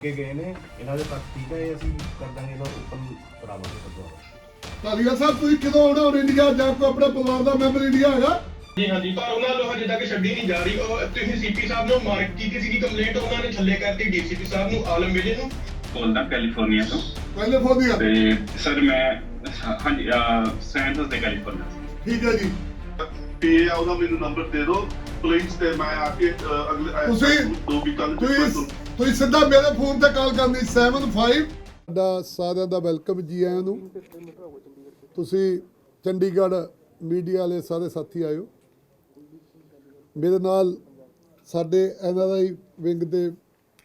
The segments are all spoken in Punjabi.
ਕੇ ਗਏ ਨੇ ਇਹਨਾਂ ਦੇ ਤੱਕ ਠੀਕ ਹੈ ਇਹ ਅਸੀਂ ਕਰ ਦਾਂਗੇ ਇਹਦਾ ਓਪਨ ਕਰਾ ਲਵਾਂਗੇ ਗੁਰਦੁਆਰਾ ਧਾਲੀਵਾਲ ਸਾਹਿਬ ਤੁਸੀਂ ਕਦੋਂ ਆਉਣਾ ਹੁਣ ਇੰਡੀਆ? ਜਾਂ ਕੋਈ ਆਪਣੇ ਪਰਿਵਾਰ ਦਾ ਮੈਂਬਰ ਇੰਡੀਆ ਹੈਗਾ? ਜੀ ਹਾਂਜੀ ਪਰ ਉਹਨਾਂ ਨੂੰ ਹਜੇ ਤੱਕ ਛੱਡੀ ਨਹੀਂ ਜਾ ਰਹੀ। ਉਹ ਤੁਸੀਂ ਸੀਪੀ ਸਾਹਿਬ ਨੂੰ ਮਾਰਕ ਕੀਤੀ ਸੀਗੀ ਕੰਪਲੇਂਟ ਉਹਨਾਂ ਨੇ ਥੱਲੇ ਕਰਤੀ ਡੀਸੀਪੀ ਸਾਹਿਬ ਨੂੰ ਆਲਮ ਵਿਜੇ ਨੂੰ। ਬੋਲਦਾ ਕੈਲੀਫੋਰਨੀਆ ਤੋਂ। ਪਹਿਲੇ ਫੋਨ ਦੀਆਂ ਤੇ ਸਰ ਮੈਂ ਹਾਂਜੀ ਸੈਂਟਸ ਦੇ ਕੈਲੀਫੋਰਨੀਆ। ਠੀਕ ਹੈ ਜੀ। ਪੇ ਆ ਉਹਦਾ ਮੈਨੂੰ ਨੰਬਰ ਦੇ ਦਿਓ। ਪਲੀਜ਼ ਤੇ ਮੈਂ ਆ ਕੇ ਅ, ਅਗਲੇ ਤੁਸੀਂ- ਦੋ ਦੇ ਵਿੱਚ ਤੁਸੀਂ ਤੁਸੀਂ ਸਿੱਧਾ ਮੇਰੇ ਫੋਨ ਤੇ ਕਾਲ ਕਰਨੀ 75 ਦਾ ਸਾਰਿਆਂ ਦਾ ਵੈਲਕਮ ਜੀ ਆਇਆਂ ਨੂੰ। ਤੁਸੀਂ ਚੰਡੀਗੜ੍ਹ ਮੀਡੀਆ ਵਾਲੇ ਸਾਰੇ ਸਾਥੀ ਆਇਓ। ਮੇਰੇ ਨਾਲ ਸਾਡੇ ਐਨਆਰਆਈ ਵਿੰਗ ਦੇ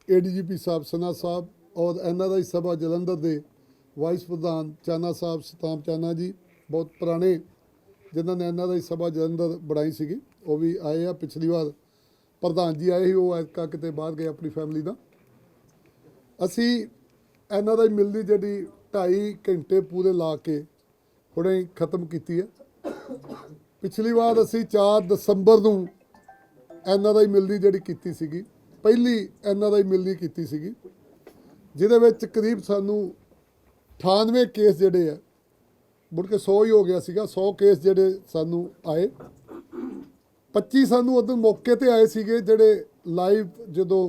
ਏਡੀਜੀਪੀ ਸਾਹਿਬ ਸਨਾ ਸਾਹਿਬ ਔਰ ਐਨਆਰਆਈ ਸਭਾ ਜਲੰਧਰ ਦੇ ਵਾਈਸ ਪ੍ਰਧਾਨ ਚਾਨਾ ਸਾਹਿਬ ਸਤਾਮ ਚਾਨਾ ਜੀ, ਬਹੁਤ ਪੁਰਾਣੇ ਜਿਨ੍ਹਾਂ ਨੇ ਐਨਆਰਆਈ ਸਭਾ ਜਲੰਧਰ ਬਣਾਈ ਸੀਗੀ। ਉਹ ਵੀ ਆਏ ਆ। ਪਿਛਲੀ ਵਾਰ ਪ੍ਰਧਾਨ ਜੀ ਆਏ ਸੀ। ਉਹ ਐਤਕਾ ਕਿਤੇ ਬਾਹਰ ਗਏ ਆਪਣੀ ਫੈਮਿਲੀ ਦਾ ਅਸੀਂ ਇਹਨਾਂ ਦਾ ਮਿਲਦੀ ਜਿਹੜੀ 2.5 ਘੰਟੇ ਪੂਰੇ ਲਾ ਕੇ ਹੁਣੇ ਖਤਮ ਕੀਤੀ ਹੈ। ਪਿਛਲੀ ਵਾਰ ਅਸੀਂ 4 ਦਸੰਬਰ ਨੂੰ ਇਹਨਾਂ ਦਾ ਹੀ ਮਿਲਦੀ ਜਿਹੜੀ ਕੀਤੀ ਸੀਗੀ। ਪਹਿਲੀ ਇਹਨਾਂ ਦਾ ਹੀ ਮਿਲਦੀ ਕੀਤੀ ਸੀਗੀ। ਜਿਹਦੇ ਵਿੱਚ ਕਰੀਬ ਸਾਨੂੰ 98 ਕੇਸ ਜਿਹੜੇ ਆ, ਮੁੜ ਕੇ 100 ਹੀ ਹੋ ਗਿਆ ਸੀਗਾ 100 ਕੇਸ ਜਿਹੜੇ ਸਾਨੂੰ ਆਏ। 25 ਸਾਨੂੰ ਉਦੋਂ ਮੌਕੇ ਤੇ ਆਏ ਸੀਗੇ ਜਿਹੜੇ ਲਾਈਵ ਜਦੋਂ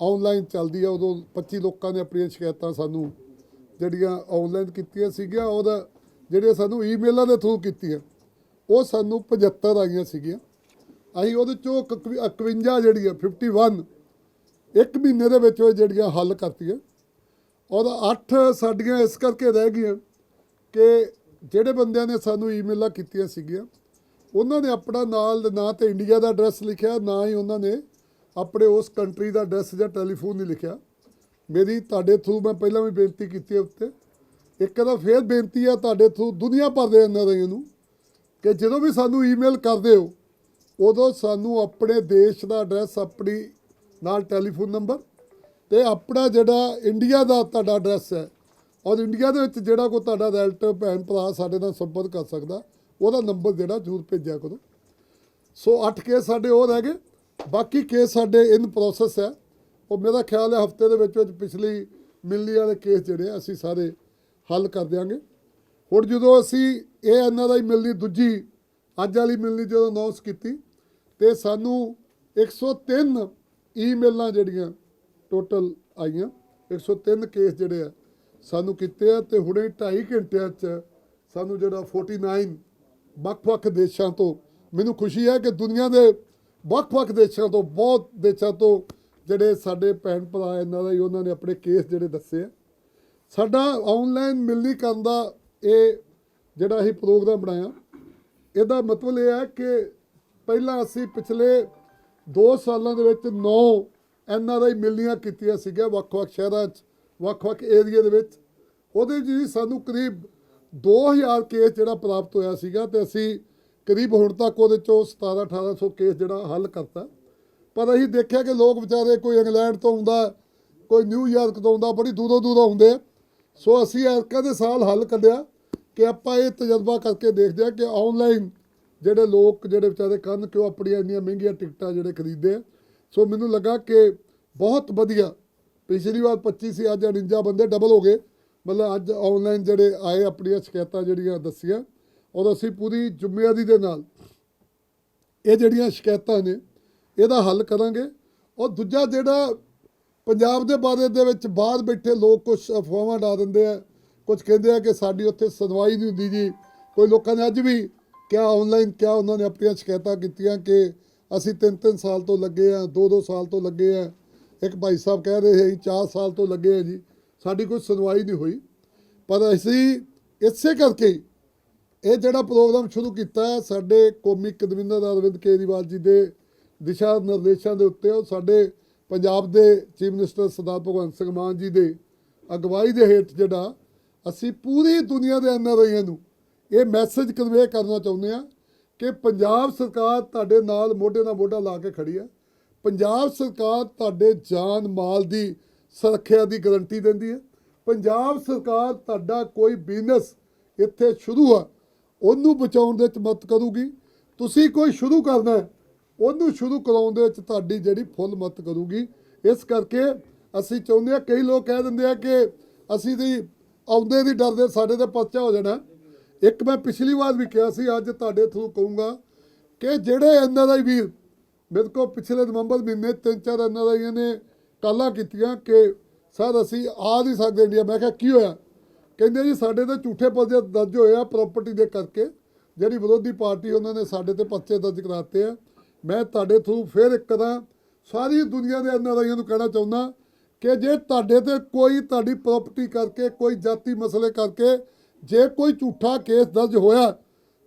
ਆਨਲਾਈਨ ਚੱਲਦੀ ਆ, ਉਦੋਂ 25 ਲੋਕਾਂ ਨੇ ਆਪਣੀਆਂ ਸ਼ਿਕਾਇਤਾਂ ਸਾਨੂੰ ਜਿਹੜੀਆਂ ਆਨਲਾਈਨ ਕੀਤੀਆਂ ਸੀਗੀਆਂ, ਉਹਦਾ ਜਿਹੜੇ ਸਾਨੂੰ ਈਮੇਲਾਂ ਦੇ ਥਰੂ ਕੀਤੀਆਂ, ਉਹ ਸਾਨੂੰ 75 ਆਈਆਂ ਸੀਗੀਆਂ। ਅਸੀਂ ਉਹਦੇ ਚੋਂ 51 ਜਿਹੜੀਆਂ 51 ਇੱਕ ਮਹੀਨੇ ਦੇ ਵਿੱਚ ਉਹ ਜਿਹੜੀਆਂ ਹੱਲ ਕਰਤੀਆਂ। ਉਹਦਾ 8 ਸਾਡੀਆਂ ਇਸ ਕਰਕੇ ਰਹਿ ਗਈਆਂ ਕਿ ਜਿਹੜੇ ਬੰਦਿਆਂ ਨੇ ਸਾਨੂੰ ਈਮੇਲਾਂ ਕੀਤੀਆਂ ਸੀਗੀਆਂ, ਉਹਨਾਂ ਨੇ ਆਪਣਾ ਨਾਲ ਨਾ ਤੇ ਇੰਡੀਆ ਦਾ ਐਡਰੈਸ ਲਿਖਿਆ, ਨਾ ਹੀ ਉਹਨਾਂ ਨੇ ਆਪਣੇ ਉਸ ਕੰਟਰੀ ਦਾ ਐਡਰੈਸ ਜਾਂ ਟੈਲੀਫੋਨ ਨਹੀਂ ਲਿਖਿਆ। ਮੇਰੀ, ਤੁਹਾਡੇ ਥਰੂ ਮੈਂ ਪਹਿਲਾਂ ਵੀ ਬੇਨਤੀ ਕੀਤੀ ਹੈ ਉੱਤੇ। ਇੱਕ ਦਾ ਫੇਰ ਬੇਨਤੀ ਹੈ ਤੁਹਾਡੇ ਥਰੂ ਦੁਨੀਆ ਭਰ ਦੇ ਐਨਆਰਆਈ ਨੂੰ ਕਿ ਜਦੋਂ ਵੀ ਸਾਨੂੰ ਈਮੇਲ ਕਰਦੇ ਹੋ, ਉਦੋਂ ਸਾਨੂੰ ਆਪਣੇ ਦੇਸ਼ ਦਾ ਐਡਰੈਸ ਆਪਣੀ ਨਾਲ ਟੈਲੀਫੋਨ ਨੰਬਰ ਤੇ ਆਪਣਾ ਜਿਹੜਾ ਇੰਡੀਆ ਦਾ ਤੁਹਾਡਾ ਐਡਰੈਸ ਹੈ, ਔਰ ਇੰਡੀਆ ਦੇ ਵਿੱਚ ਜਿਹੜਾ ਕੋਈ ਤੁਹਾਡਾ ਰਿਲੇਟਿਵ ਭੈਣ ਭਰਾ ਸਾਡੇ ਨਾਲ ਸੰਪਰਕ ਕਰ ਸਕਦਾ, ਉਹਦਾ ਨੰਬਰ ਜਿਹੜਾ ਜ਼ਰੂਰ ਭੇਜਿਆ ਕਰੋ। ਸੋ 8 ਕੇਸ ਸਾਡੇ ਹੋਰ ਹੈਗੇ। ਬਾਕੀ ਕੇਸ ਸਾਡੇ ਇਨ ਪ੍ਰੋਸੈਸ ਹੈ। ਉਹ ਮੇਰਾ ਖਿਆਲ ਹੈ ਹਫ਼ਤੇ ਦੇ ਵਿੱਚ ਵਿੱਚ ਪਿਛਲੀ ਮਿਲਣੀ ਵਾਲੇ ਕੇਸ ਜਿਹੜੇ ਆ, ਅਸੀਂ ਸਾਰੇ ਹੱਲ ਕਰ ਦਿਆਂਗੇ। ਹੁਣ ਜਦੋਂ ਅਸੀਂ ਇਹ ਇਹਨਾਂ ਦਾ ਹੀ ਮਿਲਣੀ ਦੂਜੀ, ਅੱਜ ਵਾਲੀ ਮਿਲਣੀ ਜਦੋਂ ਅਨਾਉਂਸ ਕੀਤੀ, ਤੇ ਸਾਨੂੰ 103 ਈਮੇਲਾਂ ਜਿਹੜੀਆਂ ਟੋਟਲ ਆਈਆਂ 103 ਕੇਸ ਜਿਹੜੇ ਆ, ਸਾਨੂੰ ਕੀਤੇ ਆ ਤੇ ਹੁਣੇ 2.5 ਘੰਟਿਆਂ 'ਚ ਸਾਨੂੰ ਜਿਹੜਾ 49 ਵੱਖ-ਵੱਖ ਦੇਸ਼ਾਂ ਤੋਂ ਮੈਨੂੰ ਖੁਸ਼ੀ ਹੈ ਕਿ ਦੁਨੀਆ ਦੇ ਵੱਖ-ਵੱਖ ਦੇਸ਼ਾਂ ਤੋਂ, ਬਹੁਤ ਦੇਸ਼ਾਂ ਤੋਂ ਜਿਹੜੇ ਸਾਡੇ ਭੈਣ ਭਰਾ ਇਹਨਾਂ ਦਾ ਹੀ, ਉਹਨਾਂ ਨੇ ਆਪਣੇ ਕੇਸ ਜਿਹੜੇ ਦੱਸੇ ਆ। ਸਾਡਾ ਆਨਲਾਈਨ ਮਿਲਣੀ ਕਰਨ ਦਾ ਇਹ ਜਿਹੜਾ ਅਸੀਂ ਪ੍ਰੋਗਰਾਮ ਬਣਾਇਆ, ਇਹਦਾ ਮਤਲਬ ਇਹ ਹੈ ਕਿ ਪਹਿਲਾਂ ਅਸੀਂ ਪਿਛਲੇ 2 ਸਾਲਾਂ ਦੇ ਵਿੱਚ 9 ਐਨਆਰਆਈ ਮਿਲਣੀਆਂ ਕੀਤੀਆਂ ਸੀਗੀਆਂ ਵੱਖ-ਵੱਖ ਸ਼ਹਿਰਾਂ 'ਚ, ਵੱਖ-ਵੱਖ ਏਰੀਆ ਦੇ ਵਿੱਚ। ਉਹਦੇ 'ਚ ਜੀ ਸਾਨੂੰ ਕਰੀਬ 2000 ਕੇਸ ਜਿਹੜਾ ਪ੍ਰਾਪਤ ਹੋਇਆ ਸੀਗਾ ਤੇ ਅਸੀਂ ਕਰੀਬ ਹੁਣ ਤੱਕ ਉਹਦੇ ਚੋਂ 17 1800 ਕੇਸ ਜਿਹੜਾ ਹੱਲ ਕਰਤਾ। ਪਰ ਅਸੀਂ ਦੇਖਿਆ ਕਿ ਲੋਕ ਵਿਚਾਰੇ ਕੋਈ ਇੰਗਲੈਂਡ ਤੋਂ ਆਉਂਦਾ ਕੋਈ ਨਿਊਯਾਰਕ ਤੋਂ ਆਉਂਦਾ ਬੜੀ ਦੂਰੋਂ ਦੂਰੋਂ ਆਉਂਦੇ ਆ। ਸੋ ਅਸੀਂ ਐਰਕਾ ਦੇ ਸਾਲ ਹੱਲ ਕੱਢਿਆ ਕਿ ਆਪਾਂ ਇਹ ਤਜਰਬਾ ਕਰਕੇ ਦੇਖਦੇ ਆ ਕਿ ਆਨਲਾਈਨ ਜਿਹੜੇ ਲੋਕ, ਜਿਹੜੇ ਵਿਚਾਰੇ ਕੰਨ ਕਿਉਂ ਆਪਣੀਆਂ ਇੰਨੀਆਂ ਮਹਿੰਗੀਆਂ ਟਿਕਟਾਂ ਜਿਹੜੇ ਖਰੀਦਦੇ ਆ। ਸੋ ਮੈਨੂੰ ਲੱਗਾ ਕਿ ਬਹੁਤ ਵਧੀਆ, ਪਿਛਲੀ ਵਾਰ 25 ਸੀ, ਅੱਜ 49 ਬੰਦੇ ਡਬਲ ਹੋ ਗਏ। ਮਤਲਬ ਅੱਜ ਆਨਲਾਈਨ ਜਿਹੜੇ ਆਏ, ਆਪਣੀਆਂ ਸ਼ਿਕਾਇਤਾਂ ਜਿਹੜੀਆਂ ਦੱਸੀਆਂ। ਔਰ ਅਸੀਂ ਪੂਰੀ ਜ਼ਿੰਮੇਵਾਰੀ ਦੇ ਨਾਲ ਇਹ ਜਿਹੜੀਆਂ ਸ਼ਿਕਾਇਤਾਂ ਨੇ, ਇਹਦਾ ਹੱਲ ਕਰਾਂਗੇ। ਔਰ ਦੂਜਾ ਜਿਹੜਾ ਪੰਜਾਬ ਦੇ ਬਾਰੇ ਦੇ ਵਿੱਚ ਬਾਹਰ ਬੈਠੇ ਲੋਕ ਕੁਝ ਅਫਵਾਹਾਂ ਡਾ ਦਿੰਦੇ ਆ ਕੁਝ ਕਹਿੰਦੇ ਆ ਕਿ ਸਾਡੀ ਉੱਥੇ ਸੁਣਵਾਈ ਨਹੀਂ ਹੁੰਦੀ ਜੀ। ਕੋਈ ਲੋਕਾਂ ਨੇ ਅੱਜ ਵੀ ਕਿਆ ਆਨਲਾਈਨ ਕਿਆ ਉਹਨਾਂ ਨੇ ਆਪਣੀਆਂ ਸ਼ਿਕਾਇਤਾਂ ਕੀਤੀਆਂ ਕਿ ਅਸੀਂ ਤਿੰਨ ਤਿੰਨ ਸਾਲ ਤੋਂ ਲੱਗੇ ਆ ਦੋ ਦੋ ਸਾਲ ਤੋਂ ਲੱਗੇ ਆ। ਇੱਕ ਭਾਈ ਸਾਹਿਬ ਕਹਿ ਰਹੇ ਸੀ 4 ਸਾਲ ਤੋਂ ਲੱਗੇ ਆ ਜੀ। ਸਾਡੀ ਕੋਈ ਸੁਣਵਾਈ ਨਹੀਂ ਹੋਈ। ਪਰ ਅਸੀਂ ਇਸੇ ਕਰਕੇ ਇਹ ਜਿਹੜਾ ਪ੍ਰੋਗਰਾਮ ਸ਼ੁਰੂ ਕੀਤਾ ਸਾਡੇ ਕੌਮੀ ਕਦਵਿੰਦਰ ਅਰਵਿੰਦ ਕੇਜਰੀਵਾਲ ਜੀ ਦੇ ਦਿਸ਼ਾ ਨਿਰਦੇਸ਼ਾਂ ਦੇ ਉੱਤੇ ਉਹ ਸਾਡੇ ਪੰਜਾਬ ਦੇ ਚੀਫ ਮਿਨਿਸਟਰ ਸਰਦਾਰ ਭਗਵੰਤ ਸਿੰਘ ਮਾਨ ਜੀ ਦੇ ਅਗਵਾਈ ਦੇ ਹੇਠ ਜਿਹੜਾ ਅਸੀਂ ਪੂਰੀ ਦੁਨੀਆ ਦੇ ਐਨਆਰਆਈਆਂ ਨੂੰ ਇਹ ਮੈਸੇਜ ਕਨਵੇ ਕਰਨਾ ਚਾਹੁੰਦੇ ਆ ਕਿ ਪੰਜਾਬ ਸਰਕਾਰ ਤੁਹਾਡੇ ਨਾਲ ਮੋਢੇ ਨਾਲ ਮੋਢਾ ਲਾ ਕੇ ਖੜੀ ਹੈ। ਪੰਜਾਬ ਸਰਕਾਰ ਤੁਹਾਡੇ ਜਾਨ ਮਾਲ ਦੀ ਸੁਰੱਖਿਆ ਦੀ ਗਾਰੰਟੀ ਦਿੰਦੀ ਹੈ। ਪੰਜਾਬ ਸਰਕਾਰ ਤੁਹਾਡਾ ਕੋਈ ਬਿਜ਼ਨਸ ਇੱਥੇ ਸ਼ੁਰੂ ਆ। ਉਹਨੂੰ ਬਚਾਉਣ ਦੇ ਵਿੱਚ ਮਦਦ ਕਰੂਗੀ। ਤੁਸੀਂ ਕੋਈ ਸ਼ੁਰੂ ਕਰਨਾ ਉਹਨੂੰ ਸ਼ੁਰੂ ਕਰਾਉਣ ਦੇ ਵਿੱਚ ਤੁਹਾਡੀ ਜਿਹੜੀ ਫੁੱਲ ਮਦਦ ਕਰੂਗੀ। ਇਸ ਕਰਕੇ ਅਸੀਂ ਚਾਹੁੰਦੇ ਆ ਕਈ ਲੋਕ ਕਹਿ ਦਿੰਦੇ ਆ ਕਿ ਅਸੀਂ ਦੀ ਆਉਂਦੇ ਦੀ ਡਰਦੇ, ਸਾਡੇ ਤੇ ਪਰਚਾ ਹੋ ਜਾਣਾ। ਇੱਕ ਮੈਂ ਪਿਛਲੀ ਵਾਰ ਵੀ ਕਿਹਾ ਸੀ, ਅੱਜ ਤੁਹਾਡੇ ਥਰੂ ਕਹੂੰਗਾ ਕਿ ਜਿਹੜੇ ਐਨਆਰਆਈ ਵੀਰ, ਮੇਰੇ ਕੋਲ ਪਿਛਲੇ ਨਵੰਬਰ ਮਹੀਨੇ ਤਿੰਨ ਚਾਰ ਐਨਆਰਆਈਆਂ ਨੇ ਕਾਲਾਂ ਕੀਤੀਆਂ ਕਿ ਸਰ ਅਸੀਂ ਆ ਨਹੀਂ ਸਕਦੇ ਇੰਡੀਆ। ਮੈਂ ਕਿਹਾ, ਕੀ ਹੋਇਆ? ਕਹਿੰਦੇ ਜੀ ਸਾਡੇ ਤੇ ਝੂਠੇ ਪਰਚੇ ਦਰਜ ਹੋਏ ਆ ਪ੍ਰਾਪਰਟੀ ਦੇ ਕਰਕੇ। ਜਿਹੜੀ ਵਿਰੋਧੀ ਪਾਰਟੀ ਉਹਨਾਂ ਨੇ ਸਾਡੇ ਤੇ ਪਰਚੇ ਦਰਜ ਕਰਾਤੇ ਆ। ਮੈਂ ਤੁਹਾਡੇ ਥਰੂ ਫਿਰ ਇੱਕ ਤਰ੍ਹਾਂ ਸਾਰੀ ਦੁਨੀਆ ਦੇ ਐਨਆਰਆਈਆਂ ਨੂੰ ਕਹਿਣਾ ਚਾਹੁੰਦਾ ਕਿ ਜੇ ਤੁਹਾਡੇ ਤੇ ਕੋਈ ਤੁਹਾਡੀ ਪ੍ਰਾਪਰਟੀ ਕਰਕੇ, ਕੋਈ ਜਾਤੀ ਮਸਲੇ ਕਰਕੇ, ਜੇ ਕੋਈ ਝੂਠਾ ਕੇਸ ਦਰਜ ਹੋਇਆ,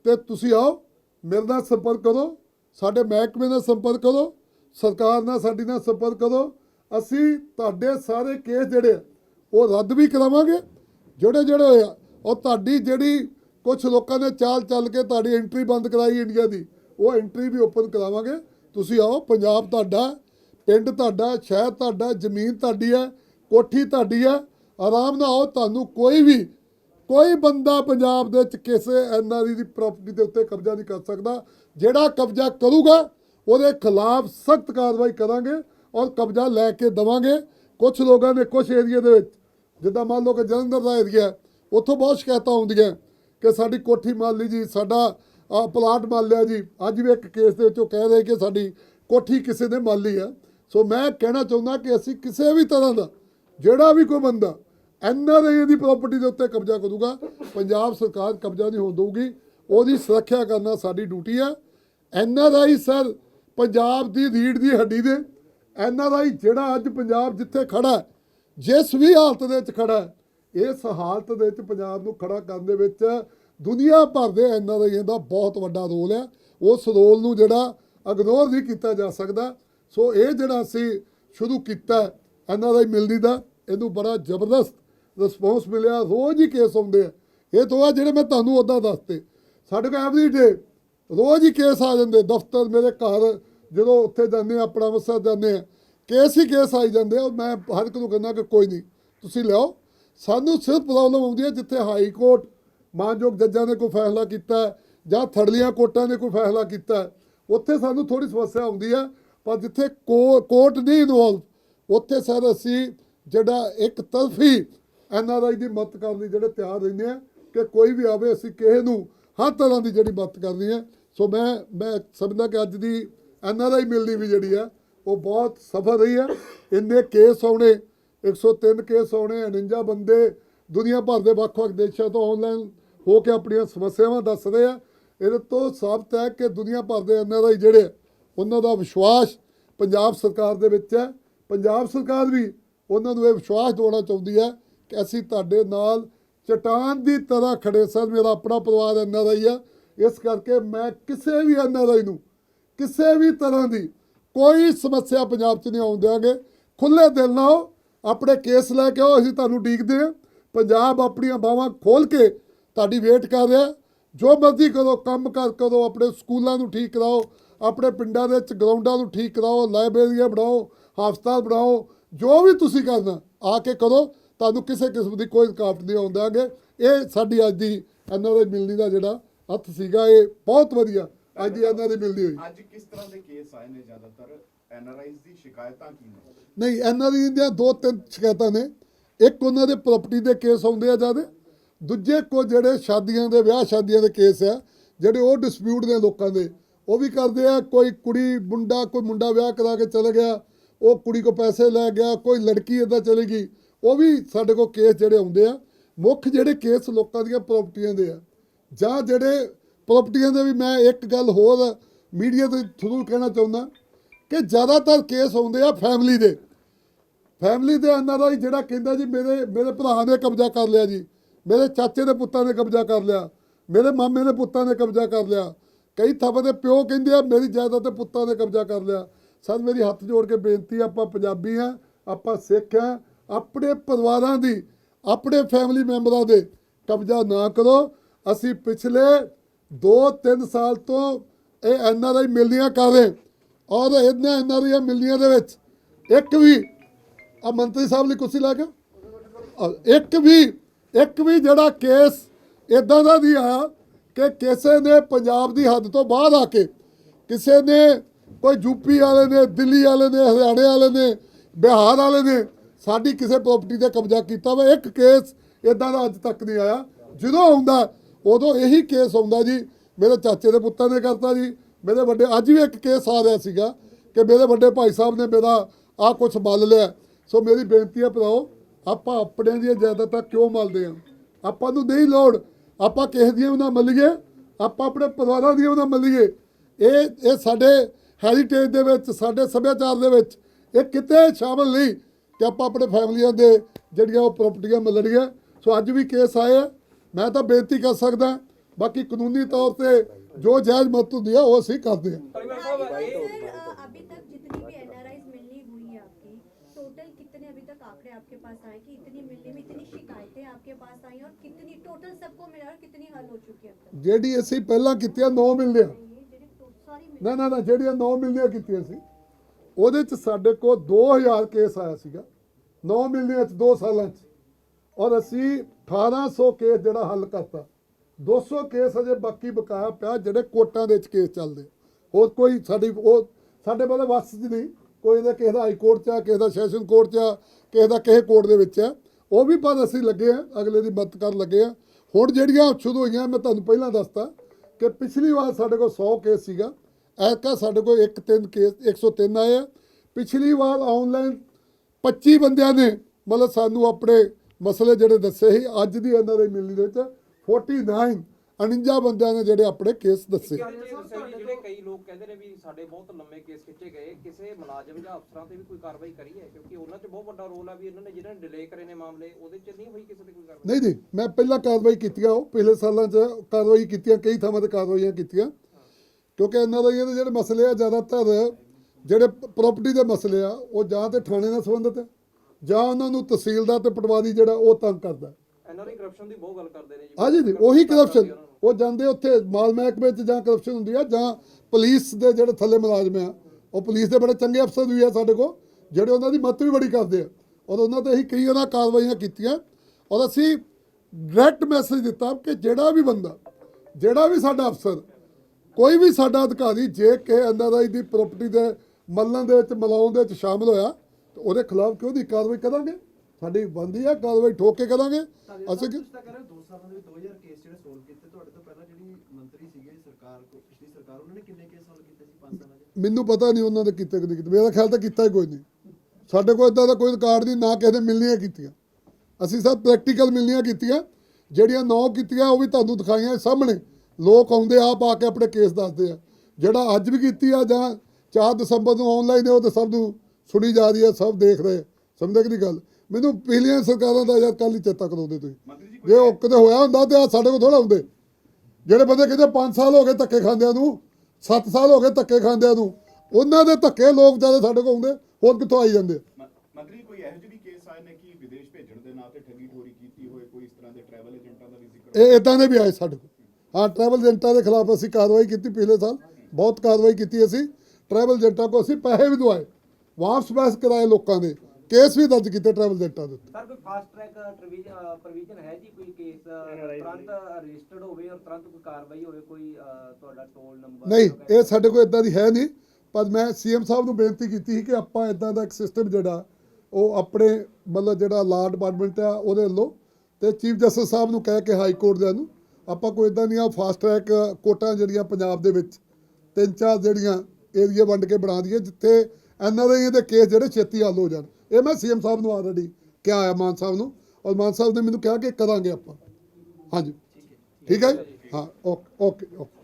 ਤੇ ਤੁਸੀਂ ਆਓ, ਮੇਰੇ ਨਾਲ ਸੰਪਰਕ ਕਰੋ, ਸਾਡੇ ਮਹਿਕਮੇ ਨਾਲ ਸੰਪਰਕ ਕਰੋ, ਸਰਕਾਰ ਨਾਲ, ਸਾਡੀ ਨਾਲ ਸੰਪਰਕ ਕਰੋ। ਅਸੀਂ ਤੁਹਾਡੇ ਸਾਰੇ ਕੇਸ ਜਿਹੜੇ ਉਹ ਰੱਦ ਵੀ ਕਰਾਵਾਂਗੇ ਜਿਹੜੇ ਜਿਹੜੇ ਹੋਏ ਆ ਉਹ ਤੁਹਾਡੀ ਜਿਹੜੀ ਕੁਝ ਲੋਕਾਂ ਨੇ ਚਾਲ ਚੱਲ ਕੇ ਤੁਹਾਡੀ ਐਂਟਰੀ ਬੰਦ ਕਰਾਈ ਇੰਡੀਆ ਦੀ, ਉਹ ਐਂਟਰੀ ਵੀ ਓਪਨ ਕਰਾਵਾਂਗੇ। ਤੁਸੀਂ ਆਓ, ਪੰਜਾਬ ਤੁਹਾਡਾ, ਪਿੰਡ ਤੁਹਾਡਾ, ਸ਼ਹਿਰ ਤੁਹਾਡਾ, ਜ਼ਮੀਨ ਤੁਹਾਡੀ ਹੈ, ਕੋਠੀ ਤੁਹਾਡੀ ਹੈ, ਆਰਾਮ ਨਾਲ ਆਓ, ਤੁਹਾਨੂੰ ਕੋਈ ਵੀ, ਕੋਈ ਬੰਦਾ ਪੰਜਾਬ ਦੇ ਵਿੱਚ ਕਿਸੇ ਐਨਆਰਈ ਦੀ ਪ੍ਰਾਪਰਟੀ ਦੇ ਉੱਤੇ ਕਬਜ਼ਾ ਨਹੀਂ ਕਰ ਸਕਦਾ। ਜਿਹੜਾ ਕਬਜ਼ਾ ਕਰੂਗਾ, ਉਹਦੇ ਖਿਲਾਫ ਸਖਤ ਕਾਰਵਾਈ ਕਰਾਂਗੇ ਔਰ ਕਬਜ਼ਾ ਲੈ ਕੇ ਦਵਾਂਗੇ। ਕੁਝ ਲੋਕਾਂ ਨੇ ਕੁਝ ਏਰੀਆ ਦੇ ਵਿੱਚ ਜਿੱਦਾਂ ਮੰਨ ਲਓ ਕਿ ਜਲੰਧਰ ਦਾ ਏਰੀਆ ਉੱਥੋਂ ਬਹੁਤ ਸ਼ਿਕਾਇਤਾਂ ਆਉਂਦੀਆਂ ਕਿ ਸਾਡੀ ਕੋਠੀ ਮੰਨ ਲਈ ਜੀ ਸਾਡਾ ਆਹ, ਪਲਾਟ ਮੰਨ ਲਿਆ ਜੀ। ਅੱਜ ਵੀ ਇੱਕ ਕੇਸ ਦੇ ਵਿੱਚ ਉਹ ਕਹਿ ਰਹੇ ਕਿ ਸਾਡੀ ਕੋਠੀ ਕਿਸੇ ਨੇ ਮੰਨ ਲਈ ਆ ਸੋ ਮੈਂ ਕਹਿਣਾ ਚਾਹੁੰਦਾ ਕਿ ਅਸੀਂ ਕਿਸੇ ਵੀ ਤਰ੍ਹਾਂ ਦਾ ਜਿਹੜਾ ਵੀ ਕੋਈ ਬੰਦਾ ਐਨਆਰਆਈ ਦੀ ਪ੍ਰਾਪਰਟੀ ਦੇ ਉੱਤੇ ਕਬਜ਼ਾ ਕਰੂਗਾ ਪੰਜਾਬ ਸਰਕਾਰ ਕਬਜ਼ਾ ਨਹੀਂ ਹੋਣ ਦੇਊਗੀ। ਉਹਦੀ ਸੁਰੱਖਿਆ ਕਰਨਾ ਸਾਡੀ ਡਿਊਟੀ ਹੈ। ਐਨਆਰਆਈ ਸਰ ਪੰਜਾਬ ਦੀ ਰੀੜ ਦੀ ਹੱਡੀ ਦੇ ਐਨਆਰਆਈ ਜਿਹੜਾ ਅੱਜ ਪੰਜਾਬ ਜਿੱਥੇ ਖੜਾ ਹੈ, ਜਿਸ ਵੀ ਹਾਲਤ ਦੇ ਵਿੱਚ ਖੜਾ ਇਸ ਹਾਲਤ ਦੇ ਵਿੱਚ ਪੰਜਾਬ ਨੂੰ ਖੜਾ ਕਰਨ ਦੇ ਵਿੱਚ ਦੁਨੀਆ ਭਰ ਦੇ ਐਨਆਰਆਈਆਂ ਦਾ ਬਹੁਤ ਵੱਡਾ ਰੋਲ ਹੈ। ਉਸ ਰੋਲ ਨੂੰ ਜਿਹੜਾ ਇਗਨੋਰ ਨਹੀਂ ਕੀਤਾ ਜਾ ਸਕਦਾ। ਸੋ ਇਹ ਜਿਹੜਾ ਅਸੀਂ ਸ਼ੁਰੂ ਕੀਤਾ ਐਨਆਰਆਈ ਮਿਲਦੀ ਦਾ, ਇਹਨੂੰ ਬੜਾ ਜ਼ਬਰਦਸਤ ਰਿਸਪੌਂਸ ਮਿਲਿਆ। ਰੋਜ਼ ਹੀ ਕੇਸ ਆਉਂਦੇ ਆ। ਇਹ ਤੋਂ ਆ ਜਿਹੜੇ ਮੈਂ ਤੁਹਾਨੂੰ ਉਦਾਂ ਦੱਸਤੇ, ਸਾਡੇ ਕੋਲ ਐਵਰੀ ਡੇ ਰੋਜ਼ ਹੀ ਕੇਸ ਆ ਜਾਂਦੇ। ਦਫ਼ਤਰ ਮੇਰੇ ਘਰ ਜਦੋਂ ਉੱਥੇ ਜਾਂਦੇ ਆ, ਆਪਣਾ ਅੰਮ੍ਰਿਤਸਰ ਜਾਂਦੇ ਆ ਕੇਸ ਹੀ ਕੇਸ ਆਈ ਜਾਂਦੇ ਆ, ਮੈਂ ਹਰ ਇੱਕ ਨੂੰ ਕਹਿੰਦਾ ਕਿ ਕੋਈ ਨਹੀਂ, ਤੁਸੀਂ ਲਿਆਓ। ਸਾਨੂੰ ਸਿਰਫ ਪ੍ਰੋਬਲਮ ਆਉਂਦੀ ਹੈ ਜਿੱਥੇ ਹਾਈ ਕੋਰਟ ਮਾਨਯੋਗ ਜੱਜਾਂ ਨੇ ਕੋਈ ਫੈਸਲਾ ਕੀਤਾ ਜਾਂ ਥੜਲੀਆਂ ਕੋਰਟਾਂ ਨੇ ਕੋਈ ਫੈਸਲਾ ਕੀਤਾ ਉੱਥੇ ਸਾਨੂੰ ਥੋੜੀ ਸਮੱਸਿਆ ਆਉਂਦੀ ਹੈ, ਪਰ ਜਿੱਥੇ ਕੋ- ਕੋਰਟ ਨਹੀਂ ਇਨਵੋਲਵ ਉੱਥੇ ਸਰ ਅਸੀਂ ਜਿਹੜਾ ਇੱਕ ਤਰਫੀ ਐਨਆਰਆਈ ਦੀ ਮਦਦ ਕਰਨ ਲਈ ਜਿਹੜੇ ਤਿਆਰ ਰਹਿੰਦੇ ਆ, ਕਿ ਕੋਈ ਵੀ ਆਵੇ, ਅਸੀਂ ਕਿਸੇ ਨੂੰ ਹਰ ਤਰ੍ਹਾਂ ਦੀ ਜਿਹੜੀ ਮਦਦ ਕਰਨੀ ਹੈ। ਸੋ ਮੈਂ ਮੈਂ ਸਮਝਦਾ ਕਿ ਅੱਜ ਦੀ ਐਨਆਰਆਈ ਮਿਲਣੀ ਵੀ ਜਿਹੜੀ ਆ ਉਹ ਬਹੁਤ ਸਫਲ ਰਹੀ ਹੈ। ਇੰਨੇ ਕੇਸ ਆਉਣੇ 103 ਕੇਸ ਆਉਣੇ 49 ਬੰਦੇ ਦੁਨੀਆ ਭਰ ਦੇ ਵੱਖ-ਵੱਖ ਦੇਸ਼ਾਂ ਤੋਂ ਆਨਲਾਈਨ ਹੋ ਕੇ ਆਪਣੀਆਂ ਸਮੱਸਿਆਵਾਂ ਦੱਸ ਰਹੇ ਆ। ਇਹਦੇ ਤੋਂ ਸਾਬਤ ਹੈ ਕਿ ਦੁਨੀਆ ਭਰ ਦੇ ਐਨਆਰਆਈ ਜਿਹੜੇ ਆ, ਉਹਨਾਂ ਦਾ ਵਿਸ਼ਵਾਸ ਪੰਜਾਬ ਸਰਕਾਰ ਦੇ ਵਿੱਚ ਹੈ। ਪੰਜਾਬ ਸਰਕਾਰ ਵੀ ਉਹਨਾਂ ਨੂੰ ਇਹ ਵਿਸ਼ਵਾਸ ਦਿਵਾਉਣਾ ਚਾਹੁੰਦੀ ਹੈ ਕਿ ਅਸੀਂ ਤੁਹਾਡੇ ਨਾਲ ਚਟਾਨ ਦੀ ਤਰ੍ਹਾਂ ਖੜੇ ਸਨ। ਮੇਰਾ ਆਪਣਾ ਪਰਿਵਾਰ ਐਨਆਰਆਈ ਆ। ਇਸ ਕਰਕੇ ਮੈਂ ਕਿਸੇ ਵੀ ਐਨਆਰਆਈ ਨੂੰ ਕਿਸੇ ਵੀ ਤਰ੍ਹਾਂ ਦੀ ਕੋਈ ਸਮੱਸਿਆ ਪੰਜਾਬ 'ਚ ਨਹੀਂ ਆਉਣ ਦਿਆਂਗੇ। ਖੁੱਲੇ ਦਿਲ ਨਾਲ ਆਓ, ਆਪਣੇ ਕੇਸ ਲੈ ਕੇ ਆਓ ਅਸੀਂ ਤੁਹਾਨੂੰ ਡੀਕਦੇ ਹਾਂ। ਪੰਜਾਬ ਆਪਣੀਆਂ ਬਾਹਾਂ ਖੋਲ ਕੇ ਤੁਹਾਡੀ ਵੇਟ ਕਰ ਰਿਹਾ ਜੋ ਮਰਜ਼ੀ ਕਰੋ ਕੰਮ ਕਰ ਕਰੋ ਆਪਣੇ ਸਕੂਲਾਂ ਨੂੰ ਠੀਕ ਕਰਾਓ ਆਪਣੇ ਪਿੰਡਾਂ ਦੇ ਵਿੱਚ ਗਰਾਊਂਡਾਂ ਨੂੰ ਠੀਕ ਕਰਾਓ ਲਾਇਬ੍ਰੇਰੀਆਂ ਬਣਾਓ ਹਸਪਤਾਲ ਬਣਾਓ ਜੋ ਵੀ ਤੁਸੀਂ ਕਰਨਾ ਆ ਕੇ ਕਰੋ। ਤੁਹਾਨੂੰ ਕਿਸੇ ਕਿਸਮ ਦੀ ਕੋਈ ਰੁਕਾਵਟ ਨਹੀਂ ਆਉਣ ਦਿਆਂਗੇ। ਇਹ ਸਾਡੀ ਅੱਜ ਦੀ ਐਨਆਰਆਈ ਮਿਲਣੀ ਦਾ ਜਿਹੜਾ ਹੱਥ ਸੀਗਾ ਇਹ ਬਹੁਤ ਵਧੀਆ ਅੱਜ ਦੀ ਐਨਆਰਆਈ ਮਿਲਦੀ ਹੋਈ। ਅੱਜ ਕਿਸ ਤਰ੍ਹਾਂ ਦੇ ਕੇਸ ਆਏ ਨੇ ਜ਼ਿਆਦਾਤਰ? ਐਨਆਰਆਈਜ਼ ਦੀ ਸ਼ਿਕਾਇਤਾਂ ਕੀ ਨੇ? ਨਹੀਂ ਐਨਆਰਆਈ ਦੀਆਂ ਦੋ ਤਿੰਨ ਸ਼ਿਕਾਇਤਾਂ ਨੇ। ਇੱਕ ਉਹਨਾਂ ਦੇ ਪ੍ਰਾਪਰਟੀ ਦੇ ਕੇਸ ਆਉਂਦੇ ਆ ਜ਼ਿਆਦਾ। ਦੂਜੇ ਕੋ ਜਿਹੜੇ ਸ਼ਾਦੀਆਂ ਦੇ ਵਿਆਹ ਸ਼ਾਦੀਆਂ ਦੇ ਕੇਸ ਆ ਜਿਹੜੇ ਉਹ ਡਿਸਪਿਊਟ ਨੇ ਲੋਕਾਂ ਦੇ। ਉਹ ਵੀ ਕਰਦੇ ਆ ਕੋਈ ਕੁੜੀ ਮੁੰਡਾ ਕੋਈ ਮੁੰਡਾ ਵਿਆਹ ਕਰਾ ਕੇ ਚਲੇ ਗਿਆ ਉਹ ਕੁੜੀ ਕੋ ਪੈਸੇ ਲੈ ਗਿਆ ਕੋਈ ਲੜਕੀ ਇੱਦਾਂ ਚਲੀ ਗਈ ਉਹ ਵੀ ਸਾਡੇ ਕੋਲ ਕੇਸ ਜਿਹੜੇ ਆਉਂਦੇ ਆ। ਮੁੱਖ ਜਿਹੜੇ ਕੇਸ ਲੋਕਾਂ ਦੀਆਂ ਪ੍ਰਾਪਰਟੀਆਂ ਦੇ ਆ ਜਾਂ ਜਿਹੜੇ ਪ੍ਰਾਪਰਟੀਆਂ ਦੇ ਵੀ ਮੈਂ ਇੱਕ ਗੱਲ ਹੋਰ ਮੀਡੀਆ ਦੇ ਥਰੂ ਕਹਿਣਾ ਚਾਹੁੰਦਾ ਕਿ ਜ਼ਿਆਦਾਤਰ ਕੇਸ ਆਉਂਦੇ ਆ ਫੈਮਿਲੀ ਦੇ। ਫੈਮਿਲੀ ਦੇ ਐਨਆਰਆਈ ਜਿਹੜਾ ਕਹਿੰਦਾ ਜੀ, ਮੇਰੇ ਮੇਰੇ ਭਰਾ ਨੇ ਕਬਜ਼ਾ ਕਰ ਲਿਆ ਜੀ, ਮੇਰੇ ਚਾਚੇ ਦੇ ਪੁੱਤਾਂ ਨੇ ਕਬਜ਼ਾ ਕਰ ਲਿਆ, ਮੇਰੇ ਮਾਮੇ ਦੇ ਪੁੱਤਾਂ ਨੇ ਕਬਜ਼ਾ ਕਰ ਲਿਆ, ਕਈ ਥਾਵਾਂ ਦੇ ਪਿਓ ਕਹਿੰਦੇ ਆ, ਮੇਰੀ ਜਾਇਦਾਦ ਤੇ ਪੁੱਤਾਂ ਨੇ ਕਬਜ਼ਾ ਕਰ ਲਿਆ। ਸਰ, ਮੇਰੀ ਹੱਥ ਜੋੜ ਕੇ ਬੇਨਤੀ ਆਪਾਂ ਪੰਜਾਬੀ ਆ, ਆਪਾਂ ਸਿੱਖ ਆ, ਆਪਣੇ ਪਰਿਵਾਰਾਂ ਦੀ, ਆਪਣੇ ਫੈਮਿਲੀ ਮੈਂਬਰਾਂ ਦੇ ਕਬਜ਼ਾ ਨਾ ਕਰੋ। ਅਸੀਂ ਪਿਛਲੇ 2-3 ਸਾਲ ਤੋਂ ਇਹ ਐਨਆਰਆਈ ਮਿਲਣੀਆਂ ਕਰ ਰਹੇ ਔਰ ਇਹਨਾਂ ਐਨਆਰਆਈ ਮਿਲਣੀਆਂ ਦੇ ਵਿੱਚ ਇੱਕ ਵੀ ਆ ਮੰਤਰੀ ਸਾਹਿਬ ਲਈ ਕੁਰਸੀ ਲਾ ਕੇ। ਇੱਕ ਵੀ ਇੱਕ ਵੀ ਜਿਹੜਾ ਕੇਸ ਇਦਾਂ ਦਾ ਨਹੀਂ ਆਇਆ ਕਿ ਕਿਸੇ ਨੇ ਪੰਜਾਬ ਦੀ ਹੱਦ ਤੋਂ ਬਾਹਰ ਆ ਕੇ ਕਿਸੇ ਨੇ ਕੋਈ ਯੂਪੀ ਵਾਲੇ ਨੇ, ਦਿੱਲੀ ਵਾਲੇ ਨੇ, ਹਰਿਆਣੇ ਵਾਲੇ ਨੇ, ਬਿਹਾਰ ਵਾਲੇ ਨੇ ਸਾਡੀ ਕਿਸੇ ਪ੍ਰਾਪਰਟੀ ਤੇ ਕਬਜ਼ਾ ਕੀਤਾ ਵਾ। ਇੱਕ ਕੇਸ ਇਦਾਂ ਦਾ ਅੱਜ ਤੱਕ ਨਹੀਂ ਆਇਆ। ਜਦੋਂ ਆਉਂਦਾ ਉਦੋਂ ਇਹੀ ਕੇਸ ਆਉਂਦਾ ਜੀ, ਮੇਰੇ ਚਾਚੇ ਦੇ ਪੁੱਤਾਂ ਨੇ ਕਰਤਾ ਜੀ। ਮੇਰੇ ਵੱਡੇ, ਅੱਜ ਵੀ ਇੱਕ ਕੇਸ ਆ ਰਿਹਾ ਸੀਗਾ ਕਿ ਮੇਰੇ ਵੱਡੇ ਭਾਈ ਸਾਹਿਬ ਨੇ ਮੇਰਾ ਆ ਕੁਝ ਮੱਲ ਲਿਆ। ਸੋ ਮੇਰੀ ਬੇਨਤੀ ਹੈ ਭਰਾਓ ਆਪਾਂ ਆਪਣਿਆਂ ਦੀਆਂ ਜਾਇਦਾਦਾਂ ਕਿਉਂ ਮਲਦੇ ਆ? ਆਪਾਂ ਨੂੰ ਨਹੀਂ ਲੋੜ, ਆਪਾਂ ਕਿਸੇ ਦੀਆਂ ਵੀ ਨਾ ਮੱਲੀਏ, ਆਪਾਂ ਆਪਣੇ ਪਰਿਵਾਰਾਂ ਦੀਆਂ ਵੀ ਨਾ ਮੱਲੀਏ। ਇਹ ਇਹ ਸਾਡੇ ਹੈਰੀਟੇਜ ਦੇ ਵਿੱਚ, ਸਾਡੇ ਸੱਭਿਆਚਾਰ ਦੇ ਵਿੱਚ ਇਹ ਕਿਤੇ ਸ਼ਾਮਲ ਨਹੀਂ ਕਿ ਆਪਾਂ ਆਪਣੇ ਫੈਮਲੀਆਂ ਦੇ ਜਿਹੜੀਆਂ ਉਹ ਪ੍ਰਾਪਰਟੀਆਂ ਮਿਲਣਗੀਆਂ। ਸੋ ਅੱਜ ਵੀ ਕੇਸ ਆਏ ਆ। ਮੈਂ ਤਾਂ ਬੇਨਤੀ ਕਰ ਸਕਦਾ ਬਾਕੀ ਕਾਨੂੰਨੀ ਤੌਰ ਤੇ ਜੋ ਜਾਇਜ਼ ਮਤ ਹੁੰਦੀ ਆ ਉਹ ਅਸੀਂ ਕਰਦੇ ਹਾਂ परिवार साहब सर अ, अभी तक जितनी भी एनआरआईज मिलनी हुई है आपकी टोटल कितने अभी तक आंकड़े आपके पास आए कि इतनी मिलने में इतनी शिकायतें आपके पास आई और कितनी टोटल सबको मिला और कितनी हल हो चुकी है अब तक ਜਿਹੜੀ ਅਸੀਂ ਪਹਿਲਾਂ ਕੀਤੀਆਂ 9 ਮਿਲਦੇ ਆ ये जेडी तो सारी मिल ਨਾ ਨਾ ਨਾ ਜਿਹੜੀਆਂ 9 ਮਿਲਨੀਆਂ ਕੀਤੀਆਂ ਸੀ ਉਹਦੇ ਚ ਸਾਡੇ ਕੋਲ 2000 ਕੇਸ ਆਇਆ ਸੀਗਾ 9 ਮਿਲਨੀਆਂ ਚ 2 ਸਾਲਾਂ ਚ ਔਰ ਅਸੀਂ 1800 ਕੇਸ ਜਿਹੜਾ ਹੱਲ ਕਰਤਾ। 200 ਕੇਸ ਅਜੇ ਬਾਕੀ ਬਕਾਇਆ ਪਿਆ, ਜਿਹੜੇ ਕੋਰਟਾਂ ਦੇ ਵਿੱਚ ਕੇਸ ਚੱਲਦੇ। ਹੋਰ ਕੋਈ ਸਾਡੀ, ਉਹ ਸਾਡੇ ਬਾਰੇ ਵਸ ਚ ਨਹੀਂ। ਕੋਈ ਦਾ ਕਿਸੇ ਦਾ ਹਾਈ ਕੋਰਟ ਚ ਆ, ਕਿਸੇ ਦਾ ਸੈਸ਼ਨ ਕੋਰਟ ਚ ਆ, ਕਿਸੇ ਦਾ ਕਿਸੇ ਕੋਰਟ ਦੇ ਵਿੱਚ ਆ। ਉਹ ਵੀ ਪਰ ਅਸੀਂ ਲੱਗੇ ਆ, ਅਗਲੇ ਦੀ ਮਦਦ ਕਰਨ ਲੱਗੇ ਆ। ਹੁਣ ਜਿਹੜੀਆਂ ਸ਼ੁਰੂ ਹੋਈਆਂ, ਮੈਂ ਤੁਹਾਨੂੰ ਪਹਿਲਾਂ ਦੱਸਤਾ ਕਿ ਪਿਛਲੀ ਵਾਰ ਸਾਡੇ ਕੋਲ 100 ਕੇਸ ਸੀਗਾ। ਐਤਕਾ ਸਾਡੇ ਕੋਲ 1 3 ਕੇਸ 103 ਆਏ ਆ। ਪਿਛਲੀ ਵਾਰ ਆਨਲਾਈਨ 25 ਬੰਦਿਆਂ ਨੇ ਮਤਲਬ ਸਾਨੂੰ ਆਪਣੇ ਮਸਲੇ ਜਿਹੜੇ ਦੱਸੇ ਸੀ ਅੱਜ ਦੀ ਇਹਨਾਂ ਦੇ ਮਿਲਣੀ ਦੇ ਵਿੱਚ 49 49 ਬੰਦਿਆਂ ਨੇ ਜਿਹੜੇ ਆਪਣੇ ਕੇਸ ਦੱਸੇ। ਜਿਹੜੇ ਕਈ ਲੋਕ ਕਹਿੰਦੇ ਨੇ ਵੀ ਸਾਡੇ ਬਹੁਤ ਲੰਮੇ ਕੇਸ ਖਿੱਚੇ ਗਏ ਕਿਸੇ ਮੁਲਾਜ਼ਮ ਜਾਂ ਅਫਸਰਾਂ ਤੇ ਵੀ ਕੋਈ ਕਾਰਵਾਈ ਕਰੀ ਹੈ? ਕਿਉਂਕਿ ਉਹਨਾਂ 'ਚ ਬਹੁਤ ਵੱਡਾ ਰੋਲ ਆ ਵੀ ਇਹਨਾਂ ਨੇ ਜਿਹਨਾਂ ਨੇ ਡਿਲੇ ਕਰੇ ਨੇ ਮਾਮਲੇ ਉਹਦੇ 'ਚ ਨਹੀਂ ਹੋਈ ਕਿਸੇ ਤੇ ਕੋਈ ਕਾਰਵਾਈ? ਨਹੀਂ ਨਹੀਂ ਮੈਂ ਪਹਿਲਾਂ ਕਾਰਵਾਈ ਕੀਤੀਆਂ ਉਹ ਪਿਛਲੇ ਸਾਲਾਂ 'ਚ ਕਾਰਵਾਈ ਕੀਤੀਆਂ ਕਈ ਥਾਵਾਂ ਤੇ ਕਾਰਵਾਈਆਂ ਕੀਤੀਆਂ। ਕਿਉਂਕਿ ਇਹਨਾਂ ਦਾ ਇਹਦੇ ਜਿਹੜੇ ਮਸਲੇ ਆ ਜ਼ਿਆਦਾਤਰ ਜਿਹੜੇ ਪ੍ਰਾਪਰਟੀ ਦੇ ਮਸਲੇ ਆ ਉਹ ਜਾਂ ਤੇ ਥਾਣੇ ਨਾਲ ਸੰਬੰਧਿਤ ਹੈ ਜਾਂ ਉਹਨਾਂ ਨੂੰ ਤਹਿਸੀਲਦਾਰ ਤੇ ਪਟਵਾਰੀ ਜਿਹੜਾ ਉਹ ਤੰਗ ਕਰਦਾ ਐਨਆਰਆਈ ਕਰਪਸ਼ਨ ਦੀ ਬਹੁਤ ਗੱਲ ਕਰਦੇ ਨੇ ਜੀ। ਹਾਂਜੀ ਜੀ ਉਹੀ ਕਰਪਸ਼ਨ ਉਹ ਜਾਂਦੇ ਉੱਥੇ ਮਾਲ ਮਹਿਕਮੇ 'ਚ ਜਾਂ ਕਰਪਸ਼ਨ ਹੁੰਦੀ ਆ ਜਾਂ ਪੁਲਿਸ ਦੇ ਜਿਹੜੇ ਥੱਲੇ ਮੁਲਾਜ਼ਮ ਆ। ਉਹ ਪੁਲਿਸ ਦੇ ਬੜੇ ਚੰਗੇ ਅਫਸਰ ਵੀ ਆ ਸਾਡੇ ਕੋਲ ਜਿਹੜੇ ਉਹਨਾਂ ਦੀ ਮਦਦ ਵੀ ਬੜੀ ਕਰਦੇ ਆ। ਔਰ ਉਹਨਾਂ ਤੇ ਅਸੀਂ ਕਈ ਉਹਨਾਂ ਕਾਰਵਾਈਆਂ ਕੀਤੀਆਂ। ਔਰ ਅਸੀਂ ਡਾਇਰੈਕਟ ਮੈਸੇਜ ਦਿੱਤਾ ਕਿ ਜਿਹੜਾ ਵੀ ਬੰਦਾ ਜਿਹੜਾ ਵੀ ਸਾਡਾ ਅਫਸਰ ਕੋਈ ਵੀ ਸਾਡਾ ਅਧਿਕਾਰੀ ਜੇ ਕਿ ਐਨਆਰਆਈ ਦੀ ਪ੍ਰਾਪਰਟੀ ਦੇ ਮੱਲਣ ਦੇ ਵਿੱਚ ਮਿਲਾਉਣ ਦੇ ਵਿੱਚ ਸ਼ਾਮਲ ਹੋਇਆ ਉਹਦੇ ਖਿਲਾਫ ਕਿਉਂ ਦੀ ਕਾਰਵਾਈ ਕਰਾਂਗੇ? ਸਾਡੀ ਬੰਦੀ ਆ ਕਾਰਵਾਈ ਠੋਕ ਕੇ ਕਰਾਂਗੇ। ਅਸੀਂ ਕਿ- ਤਾਂ ਕਹਿੰਦੇ 2 ਸਾਲਾਂ ਦੇ ਵਿੱਚ 2000 ਕੇਸ ਜਿਹੜੇ ਸੋਲਵ ਕੀਤੇ ਤੁਹਾਡੇ ਤੋਂ ਪਹਿਲਾਂ ਜਿਹੜੀ ਮੰਤਰੀ ਸੀਗੇ ਸਰਕਾਰ ਕੋ ਪਿਛਲੀ ਸਰਕਾਰ ਉਹਨਾਂ ਨੇ ਕਿੰਨੇ ਕੇਸ ਸੋਲਵ ਕੀਤੇ ਸੀ 5 ਸਾਲਾਂ 'ਚ ਮੈਨੂੰ ਪਤਾ ਨਹੀਂ ਉਹਨਾਂ ਦੇ ਕੀਤੇ ਕਿ ਨਹੀਂ ਕੀਤੇ। ਮੇਰਾ ਖਿਆਲ ਤਾਂ ਕੀਤਾ ਹੀ ਕੋਈ ਨਹੀਂ। ਸਾਡੇ ਕੋਲ ਇਦਾਂ ਦਾ ਕੋਈ ਰਿਕਾਰਡ ਨਹੀਂ ਨਾ ਕਿਸੇ ਨੇ ਮਿਲਣੀਆਂ ਕੀਤੀਆਂ। ਅਸੀਂ ਸਭ ਪ੍ਰੈਕਟੀਕਲ ਮਿਲਣੀਆਂ ਕੀਤੀਆਂ। ਜਿਹੜੀਆਂ ਨੌ ਕੀਤੀਆਂ ਉਹ ਵੀ ਤੁਹਾਨੂੰ ਦਿਖਾਈਆਂ ਸਾਹਮਣੇ। ਲੋਕ ਆਉਂਦੇ ਆਪ ਆ ਕੇ ਆਪਣੇ ਕੇਸ ਦੱਸਦੇ ਆ। ਜਿਹੜਾ ਅੱਜ ਵੀ ਕੀਤੀ ਆ ਜਾਂ 4 ਦਸੰਬਰ ਨੂੰ ਆਨਲਾਈਨ ਹੈ ਉਹ ਤਾਂ ਸਭ ਨੂੰ ਸੁਣੀ ਜਾ ਰਹੀ ਹੈ ਸਭ ਦੇਖ ਰਹੇ। ਸਮਝਦੇ ਕਿ ਨਹੀਂ ਗੱਲ? ਮੈਨੂੰ ਪਿਛਲੀਆਂ ਸਰਕਾਰਾਂ ਦਾ ਯਾਰ ਕੱਲ ਹੀ ਚੇਤਾ ਕਰਾਉਂਦੇ ਤੁਸੀਂ। ਜੀ ਉਹ ਕਿਤੇ ਹੋਇਆ ਹੁੰਦਾ ਤੇ ਆ ਸਾਡੇ ਕੋਲ ਥੋੜਾ ਹੁੰਦੇ। ਜਿਹੜੇ ਬੰਦੇ ਕਹਿੰਦੇ 5 ਸਾਲ ਹੋ ਗਏ ਧੱਕੇ ਖਾਂਦਿਆਂ ਨੂੰ 7 ਸਾਲ ਹੋ ਗਏ ਧੱਕੇ ਖਾਂਦਿਆਂ ਨੂੰ ਉਹਨਾਂ ਦੇ ਧੱਕੇ ਲੋਕ ਜ਼ਿਆਦਾ ਸਾਡੇ ਕੋਲ ਹੁੰਦੇ ਹੋਰ ਕਿੱਥੋਂ ਆਈ ਜਾਂਦੇ? ਮੰਤਰੀ ਕੋਈ ਇਹੋ ਜਿਹੇ ਵੀ ਕੇਸ ਆਏ ਨੇ ਕਿ ਵਿਦੇਸ਼ ਭੇਜਣ ਦੇ ਨਾਂ ਤੇ ਠੱਗੀ ਠੋਰੀ ਕੀਤੀ ਹੋਏ ਕੋਈ ਇਸ ਤਰ੍ਹਾਂ ਦੇ ਟਰੈਵਲ ਏਜੰਟਾਂ ਦਾ ਵੀ ਜ਼ਿਕਰ ਇਹ ਇਦਾਂ ਦੇ ਵੀ ਆਏ ਸਾਡੇ ਕੋਲ। ਹਾਂ ਟਰੈਵਲ ਏਜੰਟਾਂ ਦੇ ਖਿਲਾਫ ਅਸੀਂ ਕਾਰਵਾਈ ਕੀਤੀ ਪਿਛਲੇ ਸਾਲ ਬਹੁਤ ਕਾਰਵਾਈ ਕੀਤੀ ਅਸੀਂ। ਟਰੈਵਲ ਏਜੰਟਾਂ ਕੋ ਅਸੀਂ ਪੈਸੇ ਵੀ ਦਵਾਏ। ਵਾਪਸ ਪੈਸੇ ਕਰਾਏ ਲੋਕਾਂ ਦੇ ਕੇਸ ਵੀ ਦਰਜ ਕੀਤੇ ਟਰੈਵਲ ਏਜੰਟਾਂ ਦੇ ਉੱਤੇ। ਸਰ ਕੋਈ ਫਾਸਟ ਟਰੈਕ ਪ੍ਰੋਵੀਜ਼ਨ ਹੈ ਜੀ ਕੋਈ ਕੇਸ ਤੁਰੰਤ ਰਜਿਸਟਰਡ ਹੋਵੇ ਔਰ ਤੁਰੰਤ ਕੋਈ ਕਾਰਵਾਈ ਹੋਵੇ ਕੋਈ ਅ, ਤੁਹਾਡਾ ਟੋਲ ਨੰਬਰ ਨਹੀਂ ਇਹ ਸਾਡੇ ਕੋਲ ਇਦਾਂ ਦੀ ਹੈ ਨਹੀਂ ਪਰ ਮੈਂ ਸੀਐਮ ਸਾਹਿਬ ਨੂੰ ਬੇਨਤੀ ਕੀਤੀ ਸੀ ਕਿ ਆਪਾਂ ਇਦਾਂ ਦਾ ਇੱਕ ਸਿਸਟਮ ਜਿਹੜਾ ਉਹ ਆਪਣੇ ਮਤਲਬ ਜਿਹੜਾ ਲਾਅ ਡਿਪਾਰਟਮੈਂਟ ਆ ਉਹਦੇ ਵੱਲੋਂ ਤੇ ਚੀਫ ਜਸਟਿਸ ਸਾਹਿਬ ਨੂੰ ਕਹਿ ਕੇ ਹਾਈ ਕੋਰਟ ਦੇ ਨੂੰ ਆਪਾਂ ਕੋਈ ਇਦਾਂ ਦੀਆਂ ਫਾਸਟ ਟਰੈਕ ਕੋਰਟਾਂ ਜਿਹੜੀਆਂ ਪੰਜਾਬ ਦੇ ਵਿੱਚ ਤਿੰਨ ਚਾਰ ਜਿਹੜੀਆਂ ਏਰੀਆ ਵੰਡ ਕੇ ਬਣਾ ਦਈਏ ਜਿੱਥੇ ਐਨਆਰਆਈ ਦੇ ਕੇਸ ਜਿਹੜੇ ਛੇਤੀ ਹੱਲ ਹੋ ਜਾਣ। ਇਹ ਮੈਂ ਸੀਐਮ ਸਾਹਿਬ ਨੂੰ ਆਲਰੇਡੀ ਕਿਹਾ ਆ ਮਾਨ ਸਾਹਿਬ ਨੂੰ। ਔਰ ਮਾਨ ਸਾਹਿਬ ਨੇ ਮੈਨੂੰ ਕਿਹਾ ਕਿ ਕਰਾਂਗੇ ਆਪਾਂ। ਹਾਂਜੀ। ਠੀਕ ਹੈ ਜੀ? ਹਾਂ, ਓਕੇ ਓਕੇ ਓਕੇ।